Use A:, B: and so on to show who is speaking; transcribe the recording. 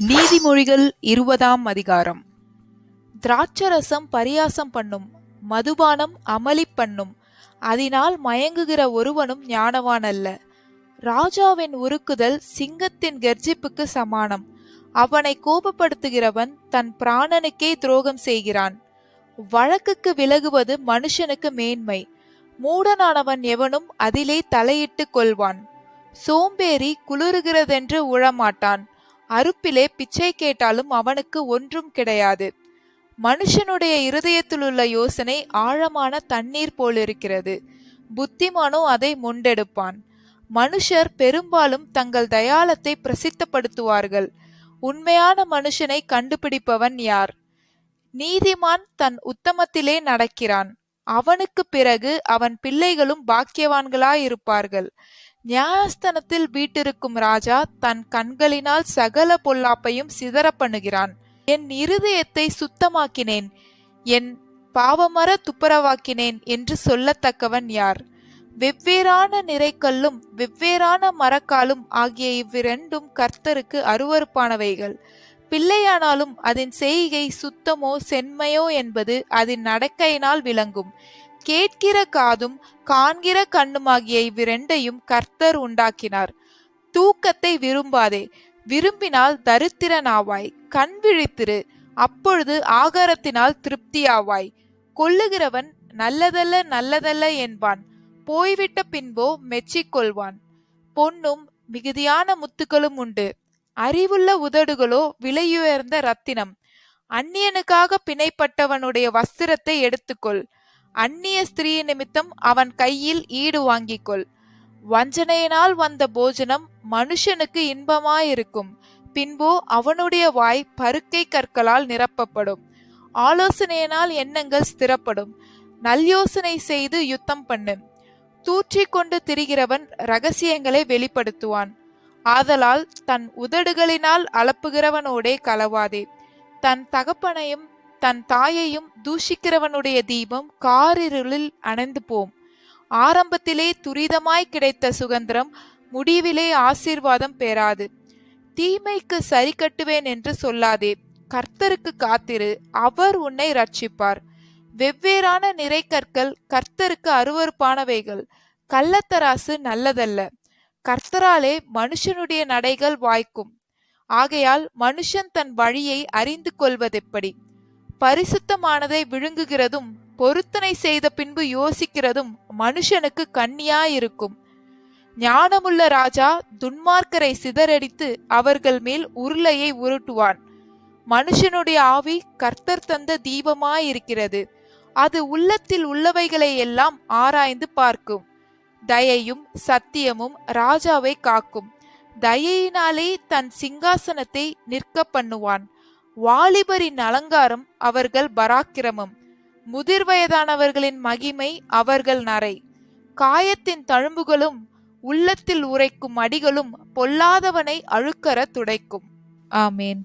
A: நீதிமொழிகள் இருபதாம் அதிகாரம். திராட்சரசம் பரியாசம் பண்ணும் மதுபானம் அமளி பண்ணும் அதனால் மயங்குகிற ஒருவனும் ஞானவான் அல்ல ராஜாவின் உருக்குதல் சிங்கத்தின் கர்ஜிப்புக்கு சமானம். அவனை கோபப்படுத்துகிறவன் தன் பிராணனுக்கே துரோகம் செய்கிறான். வழக்குக்கு விலகுவது மனுஷனுக்கு மேன்மை. மூடனானவன் எவனும் அதிலே தலையிட்டுக் கொள்வான். சோம்பேறி குளிருகிறதென்று உழமாட்டான். அறுப்பிலே பிச்சை கேட்டாலும் அவனுக்கு ஒன்றும் கிடையாது. மனுஷனுடைய இருதயத்திலுள்ள யோசனை ஆழமான தண்ணீர் போலிருக்கிறது. புத்திமானோ அதை முண்டெடுப்பான். மனுஷர் பெரும்பாலும் தங்கள் தயாளத்தை பிரசித்தப்படுத்துவார்கள். உண்மையான மனுஷனை கண்டுபிடிப்பவன் யார்? நீதிமான் தன் உத்தமத்திலே நடக்கிறான். அவனுக்கு பிறகு அவன் பிள்ளைகளும் பாக்கியவான்களாயிருப்பார்கள். நியாயஸ்தனத்தில் வீட்டிருக்கும் ராஜா தன் கண்களினால் சகல பொல்லாப்பையும் சிதற பண்ணுகிறான் என் இருதயத்தை சுத்தமாக்கினேன். என் பாவமர துப்புரவாக்கினேன் என்று சொல்லத்தக்கவன் யார்? வெவ்வேறான நிறைக்கல்லும் வெவ்வேறான மரக்காலும் ஆகிய இவ்விரண்டும் கர்த்தருக்கு அருவறுப்பானவைகள் பிள்ளையானாலும் அதன் செய்கை சுத்தமோ செம்மையோ என்பது அதன் நடக்கையினால் விளங்கும். கேட்கிற காதும் காண்கிற கண்ணுமாகிய இவ்விரண்டையும் கர்த்தர் உண்டாக்கினார். தூக்கத்தை விரும்பாதே விரும்பினால் தரித்திரனாவாய் கண் விழித்திரு அப்பொழுது ஆகாரத்தினால் திருப்தியாவாய். கொல்லுகிறவன் நல்லதல்ல நல்லதல்ல என்பான் போய்விட்ட பின்போ மெச்சிக்கொள்வான். பொன்னும் மிகுதியான முத்துக்களும் உண்டு. அறிவுள்ள உதடுகளோ விலையுயர்ந்த ரத்தினம் அந்நியனுக்காக பிணைப்பட்டவனுடைய வஸ்திரத்தை எடுத்துக்கொள். அந்நிய ஸ்திரீ நிமித்தம் அவன் கையில் ஈடு வாங்கிக்கொள். வஞ்சனையினால் வந்த போஜனம் மனுஷனுக்கு இன்பமாயிருக்கும். பின்போ அவனுடைய வாய் பருக்கை கற்களால் நிரப்பப்படும். ஆலோசனையினால் எண்ணங்கள் ஸ்திரப்படும். நல்யோசனை செய்து யுத்தம் பண்ணு. தூற்றிக்கொண்டு திரிகிறவன் ரகசியங்களை வெளிப்படுத்துவான். ஆதலால் தன் உதடுகளினால் அளப்புகிறவனோடே கலவாதே. தன் தகப்பனையும் தன் தாயையும் தூஷிக்கிறவனுடைய தீபம் காரிருளில் அணைந்து போம் ஆரம்பத்திலே துரிதமாய் கிடைத்த சுதந்திரம் முடிவிலே ஆசீர்வாதம் பெறாது. தீமைக்கு சரி கட்டுவேன் என்று சொல்லாதே. கர்த்தருக்கு காத்திரு அவர் உன்னை ரட்சிப்பார் வெவ்வேறான நிறை கற்கள் கர்த்தருக்கு அருவறுப்பானவைகள் கள்ளத்தராசு நல்லதல்ல. கர்த்தராலே மனுஷனுடைய நடைகள் வாய்க்கும். ஆகையால் மனுஷன் தன் வழியை அறிந்து கொள்வதெப்படி? பரிசுத்தமானதை விழுங்குகிறதும் பொருத்தனை செய்த பின்பு யோசிக்கிறதும் மனுஷனுக்கு கண்ணியாயிருக்கும். ஞானமுள்ள ராஜா துன்மார்க்கரை சிதறடித்து அவர்கள் மேல் உருளையை உருட்டுவான். மனுஷனுடைய ஆவி கர்த்தர் தந்த தீபமாயிருக்கிறது. அது உள்ளத்தில் உள்ளவைகளை எல்லாம் ஆராய்ந்து பார்க்கும். தயையும் சத்தியமும் ராஜாவை காக்கும். தயையினாலே தன் சிங்காசனத்தை நிற்க பண்ணுவான். வாலிபரின் அலங்காரம் அவர்கள் பராக்கிரமம். முதிர் வயதானவர்களின் மகிமை அவர்கள் நரை. காயத்தின் தழும்புகளும் உள்ளத்தில் உரைக்கும் அடிகளும் பொல்லாதவனை அழுக்கற துடைக்கும். ஆமேன்.